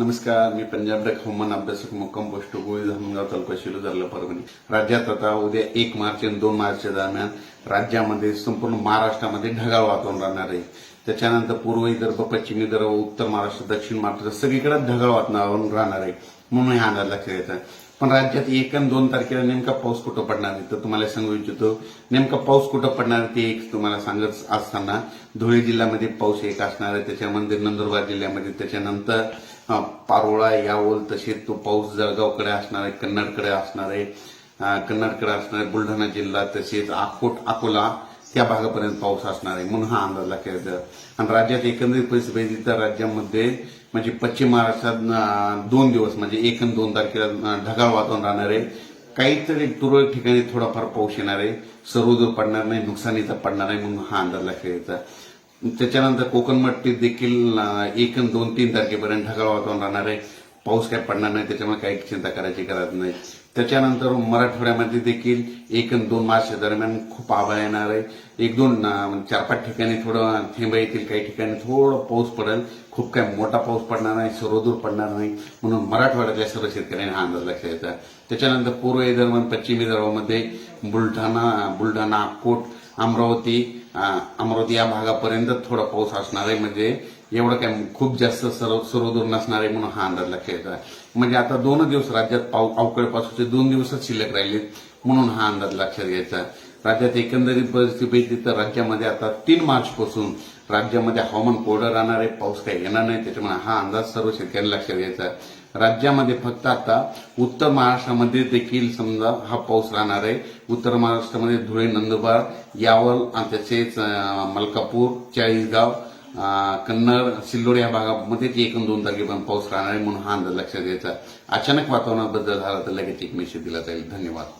नमस्कार मी पंजाब डक हवामान अभ्यासक मुक्काम पोस्ट गोळी धामणगाव तालुका शिलो परभणी. राज्यात आता उद्या एक मार्च आणि दोन मार्चच्या दरम्यान राज्यामध्ये संपूर्ण महाराष्ट्रामध्ये ढगाळ वातावरण राहणार आहे. त्याच्यानंतर पूर्व विदर्भ पश्चिम विदर्भ उत्तर महाराष्ट्र दक्षिण महाराष्ट्र सगळीकडे ढगाळ वातावरण राहणार आहे. म्हणून हा अंदाज लक्षात घ्यायचा पण राज्यात एक आणि दोन तारखेला नेमका पाऊस कुठं पडणार आहे? तर तुम्हाला सांगू इच्छितो नेमका पाऊस कुठं पडणार ते एक तुम्हाला सांगत असताना धुळे जिल्ह्यामध्ये पाऊस एक असणार आहे. त्याच्यामध्ये नंदुरबार जिल्ह्यामध्ये त्याच्यानंतर पारोळा यावल तसेच तो पाऊस जळगावकडे असणार आहे कन्नडकडे असणार आहे. कन्नडकडे असणार आहे बुलढाणा जिल्हा तसेच अकोट अकोला त्या भागापर्यंत पाऊस असणार आहे. म्हणून हा अंदाज लक्षात आणि राज्यात एकंदरीत परिस्थिती बघितली तर राज्यामध्ये म्हणजे पश्चिम महाराष्ट्रात दोन दिवस म्हणजे एक आणि दोन तारखेला ढगाळ वातावरण राहणार आहे. काहीतरी तुरळक ठिकाणी थोडाफार पाऊस येणार आहे. सर्वदूर पडणार नाही नुकसानीचा पडणार आहे म्हणून हा अंदाज लक्षात घ्यायचा त्याच्यानंतर कोकणमट्टीत देखील एक आणि दोन तीन तारखेपर्यंत ढगाळ वातावरण राहणार आहे. पाऊस काय पडणार नाही त्याच्यामुळे काही चिंता करायची गरज नाही. त्याच्यानंतर मराठवाड्यामध्ये देखील एक आणि दोन मार्च दरम्यान खूप आभाळ येणार आहे. एक दोन चार पाच ठिकाणी थोडं थेंब येतील काही ठिकाणी थोडं पाऊस पडेल. खूप काय मोठा पाऊस पडणार नाही सर्वदूर पडणार नाही. म्हणून मराठवाड्यातल्या सर्व शेतकऱ्यांनी हा अंदाज लक्षात येतात त्याच्यानंतर पूर्व विदर्भ पश्चिम विदर्भामध्ये बुलढाणा बुलढाणा अकोट अमरावती अमरावती या भागापर्यंत थोडा पाऊस असणार आहे. म्हणजे एवढं काय खूप जास्त सर्व सर्वदूर नसणार आहे म्हणून हा अंदाज लक्षात घ्यायचा म्हणजे आता दोन दिवस राज्यात पाऊ अवकाळी पावसाचे दोन दिवसच शिल्लक राहिलेत म्हणून हा अंदाज लक्षात घ्यायचा राज्यात एकंदरीत परिस्थिती तर राज्यामध्ये आता तीन मार्चपासून राज्यामध्ये हवामान कोरडं राहणार आहे पाऊस काही येणार नाही त्याच्यामुळे हा अंदाज सर्व शेतकऱ्यांनी लक्षात घ्यायचा राज्यामध्ये फक्त आता उत्तर महाराष्ट्रामध्ये देखील समजा हा पाऊस राहणार आहे. उत्तर महाराष्ट्रामध्ये धुळे नंदुरबार यावल आणि तसेच मलकापूर चाळीसगाव कन्नड सिल्लोड या भागामध्ये एक आणि दोन तारखेपर्यंत पाऊस राहणार आहे म्हणून हा अंदाज लक्षात घ्यायचा अचानक वातावरणात बदल झाला तर लगेच एक मेसेज दिला जाईल. धन्यवाद.